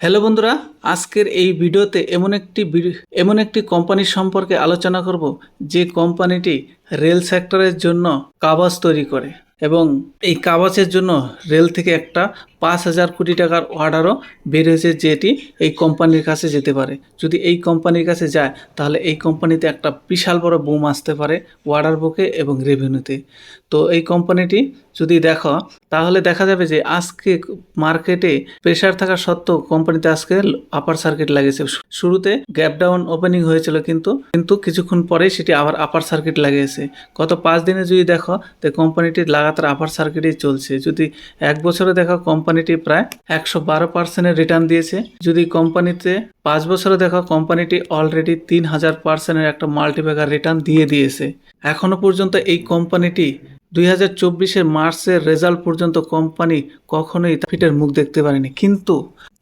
Hello বন্ধুরা, আজকের এই ভিডিওতে এমন একটি এমন একটি কোম্পানির সম্পর্কে আলোচনা করব যে কোম্পানিটি রেল সেক্টরের জন্য কাবাজ তৈরি করে। এবং এই কাবাজের জন্য রেল থেকে একটা পাঁচ হাজার কোটি টাকার অর্ডারও বের হয়েছে যেটি এই কোম্পানির কাছে যেতে পারে। যদি এই কোম্পানির কাছে যায়, তাহলে এই কোম্পানিতে একটা বিশাল বড় বুম আসতে পারে অর্ডার বুকে এবং রেভিনিউতে তো এই কোম্পানিটি যদি দেখো, তাহলে দেখা যাবে যে আজকে মার্কেটে প্রেশার থাকা সত্ত্বেও কোম্পানিতে আজকে আপার সার্কিট লাগিয়েছে। শুরুতে গ্যাপ ডাউন ওপেনিং হয়েছিল কিন্তু কিন্তু কিছুক্ষণ পরেই সেটি আবার আপার সার্কিট লাগিয়েছে। গত পাঁচ দিনে যদি দেখো, তো কোম্পানিটি লাগাতার আপার সার্কিটই চলছে। যদি এক বছরে দেখা কোম্পানিটি প্রায় একশো বারো পার্সেন্টের রিটার্ন দিয়েছে, যদি কোম্পানিতে পাঁচ বছরে দেখা কোম্পানিটি অলরেডি তিন হাজার পার্সেন্টের একটা মাল্টিপ্যাকার রিটার্ন দিয়ে দিয়েছে। এখনও পর্যন্ত এই কোম্পানিটি দুই হাজার চব্বিশের মার্চের রেজাল্ট পর্যন্ত কোম্পানি কখনোই ফিটের মুখ দেখতে পারেনি। কিন্তু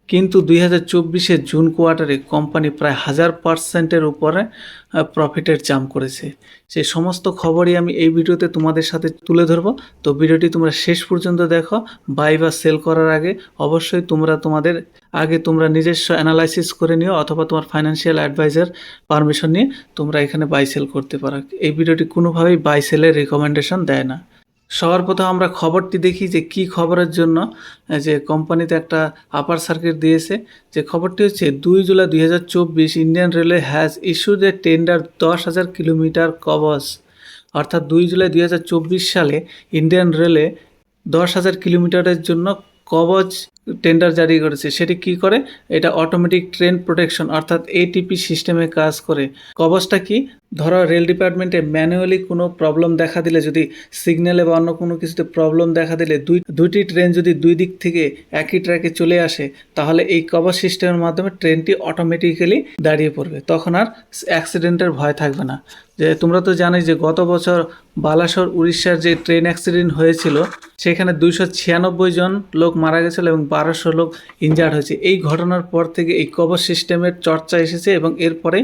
কিন্তু দুই হাজার চব্বিশের জুন কোয়ার্টারে কোম্পানি প্রায় হাজার পার্সেন্টের উপরে প্রফিটের জাম করেছে। সেই সমস্ত খবরই আমি এই ভিডিওতে তোমাদের সাথে তুলে ধরবো। তো ভিডিওটি তোমরা শেষ পর্যন্ত দেখো বাই বা সেল করার আগে। অবশ্যই তোমরা তোমাদের, আগে তোমরা নিজস্ব অ্যানালাইসিস করে নিও অথবা তোমার ফাইন্যান্সিয়াল অ্যাডভাইজার পারমিশন নিয়ে তোমরা এখানে বাই সেল করতে পারো। এই ভিডিওটি কোনোভাবেই বাই সেলের রেকমেন্ডেশন দেয় না। সবার প্রথম আমরা খবরটি দেখি যে কি খবরের জন্য যে কোম্পানিতে একটা আপার সার্কিট দিয়েছে। যে খবরটি হচ্ছে, দুই জুলাই দুই হাজার চব্বিশ Indian railway has issued a tender দশ হাজার কিলোমিটার কবচ অর্থাৎ দুই জুলাই দুই হাজার চব্বিশ সালে ইন্ডিয়ান রেলে দশ হাজার কিলোমিটারের জন্য কবচ টেন্ডার জারি করেছে, সেটি কি করে? এটা অটোমেটিক ট্রেন প্রোটেকশন অর্থাৎ এটিপি সিস্টেমে কাজ করে। কবচটা কি? ধরো রেল ডিপার্টমেন্টে ম্যানুয়ালি কোনো প্রবলেম দেখা দিলে, যদি সিগন্যালে বা অন্য কোনো কিছুতে প্রবলেম দেখা দিলে, দুই, দুইটি ট্রেন যদি দুই দিক থেকে একই ট্র্যাকে চলে আসে, তাহলে এই কভার সিস্টেমের মাধ্যমে ট্রেনটি অটোমেটিক্যালি দাঁড়িয়ে পড়বে। তখন আর অ্যাক্সিডেন্টের ভয় থাকবে না। যে তোমরা তো জানোই যে গত বছর বালাসর উড়িষ্যার যে ট্রেন অ্যাক্সিডেন্ট হয়েছিল, সেখানে দুইশো ছিয়ানব্বই জন লোক মারা গেছিল এবং বারোশো লোক ইনজার্ড হয়েছে। এই ঘটনার পর থেকে এই কবচ সিস্টেমের চর্চা এসেছে এবং এরপরে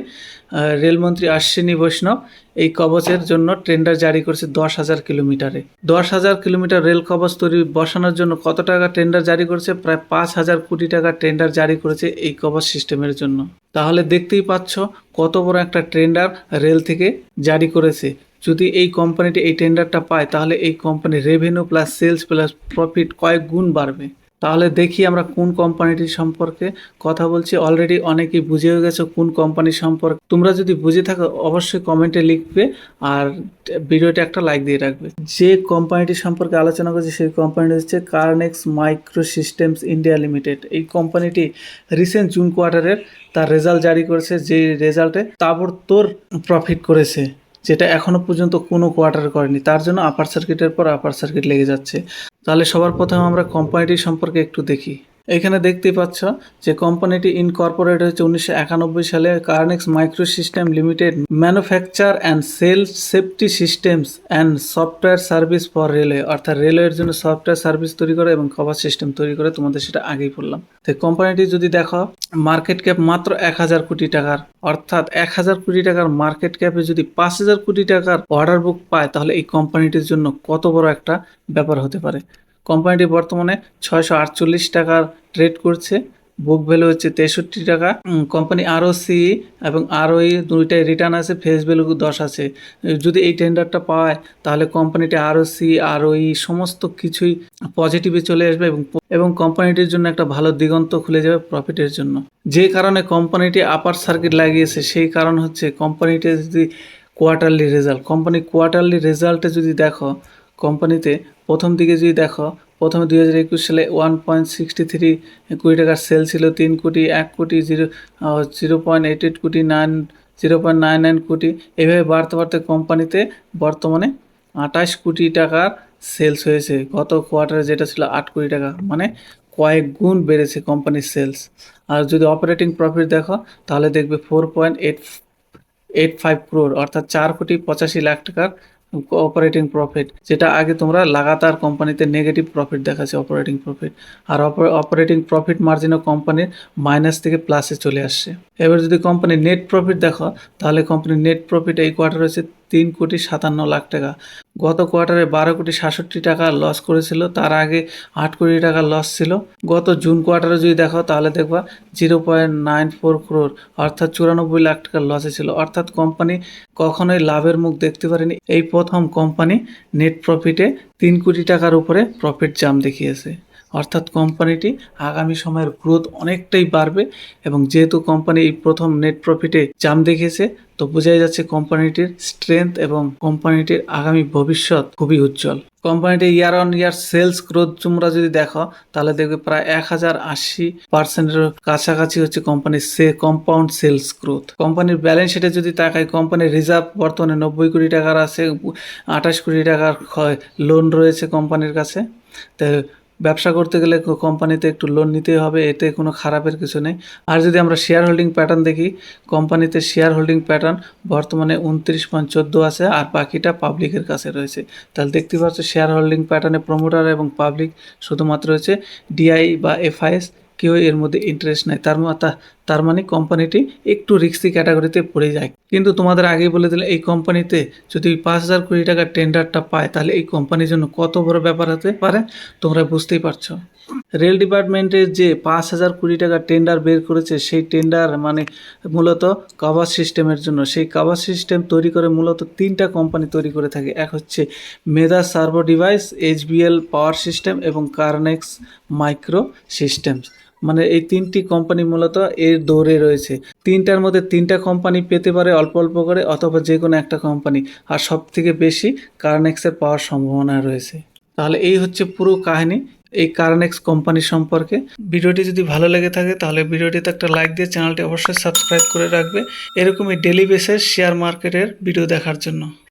রেলমন্ত্রী আশ্বিনী বৈষ্ণব এই কবচের জন্য টেন্ডার জারি করেছে দশ হাজার কিলোমিটারে। দশ হাজার কিলোমিটার রেল কবচ তৈরি বসানোর জন্য কত টাকা টেন্ডার জারি করেছে? প্রায় পাঁচ হাজার কোটি টাকা টেন্ডার জারি করেছে এই কবচ সিস্টেমের জন্য। তাহলে দেখতেই পাচ্ছ কত বড় একটা টেন্ডার রেল থেকে জারি করেছে। যদি এই কোম্পানিটি এই টেন্ডারটা পায়, তাহলে এই কোম্পানির revenue plus sales plus profit কয়েক গুণ বাড়বে। তাহলে দেখি আমরা কোন কোম্পানিটির সম্পর্কে কথা বলছি। অলরেডি অনেকেই বুঝেও গেছো কোন কোম্পানি সম্পর্কে। তোমরা যদি বুঝে থাকো, অবশ্যই কমেন্টে লিখবে আর ভিডিওটা একটা লাইক দিয়ে রাখবে। যে কোম্পানিটি সম্পর্কে আলোচনা করছি, সেই কোম্পানিটি হচ্ছে Kernex micro systems India limited এই কোম্পানিটি রিসেন্ট জুন কোয়ার্টারের তার রেজাল্ট জারি করেছে। যে রেজাল্টে তাবড়তোড় প্রফিট করেছে। যেটা এখনও পর্যন্ত কোনো কোয়ার্টার করেনি। তার জন্য আপার সার্কিটের পর আপার সার্কিট লেগে যাচ্ছে। তাহলে সবার প্রথমে আমরা কোম্পানিটি সম্পর্কে একটু দেখি। এখানে দেখতে পাচ্ছ যে কোম্পানিটি ইনকর্পোরেট হয়েছে উনিশশো একানব্বই সালে Kernex micro system limited manufacture and sell safety systems and software service for railway অর্থাৎ রেলওয়ের জন্য সফটওয়্যার সার্ভিস তৈরি করে এবং কভার সিস্টেম তৈরি করে, তোমাদের সেটা আগেই বললাম। তো কোম্পানিটি যদি দেখো, মার্কেট ক্যাপ মাত্র এক হাজার কোটি টাকার, অর্থাৎ এক হাজার কোটি টাকার মার্কেট ক্যাপে যদি পাঁচ হাজার কোটি টাকার অর্ডার বুক পায়, তাহলে এই কোম্পানিটির জন্য কত বড় একটা ব্যাপার হতে পারে। কোম্পানিটি বর্তমানে ছয়শো আটচল্লিশ টাকার ট্রেড করছে। বুক ভ্যালু হচ্ছে তেষট্টি টাকা। কোম্পানি আরও সি এবং আরওই দুইটাই রিটার্ন আছে ফেস ভ্যালু দশ আছে। যদি এই টেন্ডারটা পায় তাহলে কোম্পানিটি আরও সি আরওই সমস্ত কিছুই পজিটিভে চলে আসবে এবং এবং কোম্পানিটির জন্য একটা ভালো দিগন্ত খুলে যাবে প্রফিটের জন্য। যে কারণে কোম্পানিটি আপার সার্কিট লাগিয়েছে, সেই কারণ হচ্ছে কোম্পানিটি যদি কোয়ার্টারলি রেজাল্ট কোম্পানি কোয়ার্টারলি রেজাল্টে যদি দেখো কোম্পানিতে প্রথম দিকে যদি দেখো, প্রথমে দুই হাজার একুশ সালে ওয়ান পয়েন্ট সিক্সটি থ্রি কোটি টাকার সেল ছিল, তিন কোটি, এক কোটি zero zero point eight eight কোটি nine zero point nine nine কোটি। এভাবে বাড়তে বাড়তে কোম্পানিতে বর্তমানে আঠাশ কোটি টাকার সেলস হয়েছে। গত কোয়ার্টারে যেটা ছিল আট কোটি টাকা মানে কয়েক গুণ বেড়েছে কোম্পানির সেলস আর যদি অপারেটিং প্রফিট দেখো, তাহলে দেখবে four point eight eight five crore অর্থাৎ চার কোটি পঁচাশি লাখ টাকার অপারেটিং প্রফিট যেটা আগে তোমরা লাগাতার কোম্পানিতে নেগেটিভ প্রফিট দেখাচ্ছে অপারেটিং প্রফিট আর অপারেটিং প্রফিট মার্জিনও কোম্পানির মাইনাস থেকে প্লাসে চলে আসছে। এবার যদি কোম্পানির নেট প্রফিট দেখো, তাহলে কোম্পানির নেট প্রফিট এই কোয়ার্টার হচ্ছে তিন কোটি সাতান্ন লাখ টাকা। গত কোয়ার্টারে বারো কোটি সাতষট্টি টাকা লস করেছিল, তার আগে আট কোটি টাকা লস ছিল। গত জুন কোয়ার্টারে যদি দেখো, তাহলে দেখবা zero point nine four crore অর্থাৎ চুরানব্বই লাখ টাকার লসে ছিল। অর্থাৎ কোম্পানি কখনোই লাভের মুখ দেখতে পারেনি। এই প্রথম কোম্পানি নেট প্রফিটে তিন কোটি টাকার উপরে প্রফিট জাম দেখিয়েছে। অর্থাৎ কোম্পানিটি আগামী সময়ের গ্রোথ অনেকটাই বাড়বে এবং যেহেতু কোম্পানি এই প্রথম নেট প্রফিটে জাম দেখিয়েছে, তো বোঝাই যাচ্ছে কোম্পানিটির স্ট্রেংথ এবং কোম্পানিটির আগামী ভবিষ্যৎ খুবই উজ্জ্বল। কোম্পানিটির year on year sales growth তোমরা যদি দেখো, তাহলে দেখবে প্রায় এক হাজার আশি পার্সেন্টের কাছাকাছি হচ্ছে কোম্পানির সে কম্পাউন্ড সেলস গ্রোথ কোম্পানির ব্যালেন্স শিটে যদি তাকাই, কোম্পানির রিজার্ভ বর্তমানে নব্বই কোটি টাকার আছে, আঠাশ কোটি টাকার লোন রয়েছে কোম্পানির কাছে। তো ব্যবসা করতে গেলে কোম্পানিতে একটু লোন নিতেই হবে, এতে কোনো খারাপের কিছু নেই। আর যদি আমরা শেয়ার হোল্ডিং প্যাটার্ন দেখি, কোম্পানিতে শেয়ার হোল্ডিং প্যাটার্ন বর্তমানে উনত্রিশ পয়েন্ট চোদ্দ আছে আর বাকিটা পাবলিকের কাছে রয়েছে। তাহলে দেখতে পাচ্ছ শেয়ার হোল্ডিং প্যাটার্নে প্রমোটার এবং পাবলিক শুধুমাত্র রয়েছে ডিআই বা এফআইএস কেউ এর মধ্যে ইন্টারেস্ট নেই। তার তার মানে কোম্পানিটি একটু রিক্সি ক্যাটাগরিতে পড়ে যায়। কিন্তু তোমাদের আগেই বলে দিলে এই কোম্পানিতে যদি পাঁচ হাজার কোটি টাকার টেন্ডারটা পায়, তাহলে এই কোম্পানির জন্য কত বড় ব্যাপার হতে পারে, তোমরা বুঝতেই পারছ। রেল ডিপার্টমেন্টের যে পাঁচ হাজার কোটি টাকা টেন্ডার বের করেছে, সেই টেন্ডার মানে মূলত কাভার সিস্টেমের জন্য। সেই কাভার সিস্টেম তৈরি করে মূলত তিনটা কোম্পানি তৈরি করে থাকে। এক হচ্ছে Medha servo device HBL power system এবং কার্নেক্স মাইক্রো সিস্টেমস মানে এই তিনটি কোম্পানি মূলত এর দৌড়ে রয়েছে। তিনটার মধ্যে তিনটা কোম্পানি পেতে পারে অল্প অল্প করে অথবা যে কোনো একটা কোম্পানি আর সব থেকে বেশি কার্নেক্সের পাওয়ার সম্ভাবনা রয়েছে। তাহলে এই হচ্ছে পুরো কাহিনী এই কার্নেক্স কোম্পানি সম্পর্কে। ভিডিওটি যদি ভালো লেগে থাকে তাহলে ভিডিওটিতে একটা লাইক দিয়ে চ্যানেলটি অবশ্যই সাবস্ক্রাইব করে রাখবে। এরকমই ডেলি বেসেস শেয়ার মার্কেটের ভিডিও দেখার জন্য।